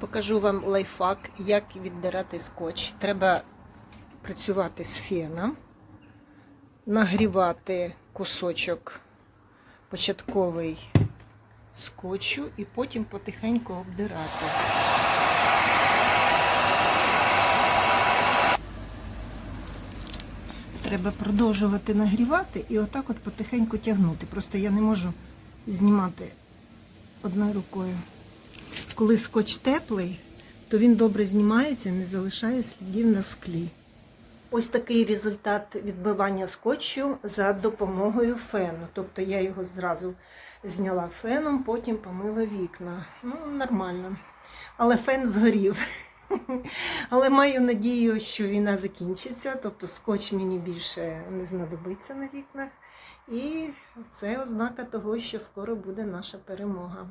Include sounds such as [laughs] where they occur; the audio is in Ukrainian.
Покажу вам лайфхак, як віддирати скотч. Треба працювати з феном, нагрівати кусочок початковий скотчу і потім потихеньку обдирати. Треба продовжувати нагрівати і отак от потихеньку тягнути. Просто я не можу знімати одною рукою. Коли скотч теплий, то він добре знімається, не залишає слідів на склі. Ось такий результат відбивання скотчу за допомогою фену. Тобто я його зразу зняла феном, потім помила вікна. Ну, нормально. Але фен згорів. [laughs] Але маю надію, що війна закінчиться, тобто скотч мені більше не знадобиться на вікнах. І це ознака того, що скоро буде наша перемога.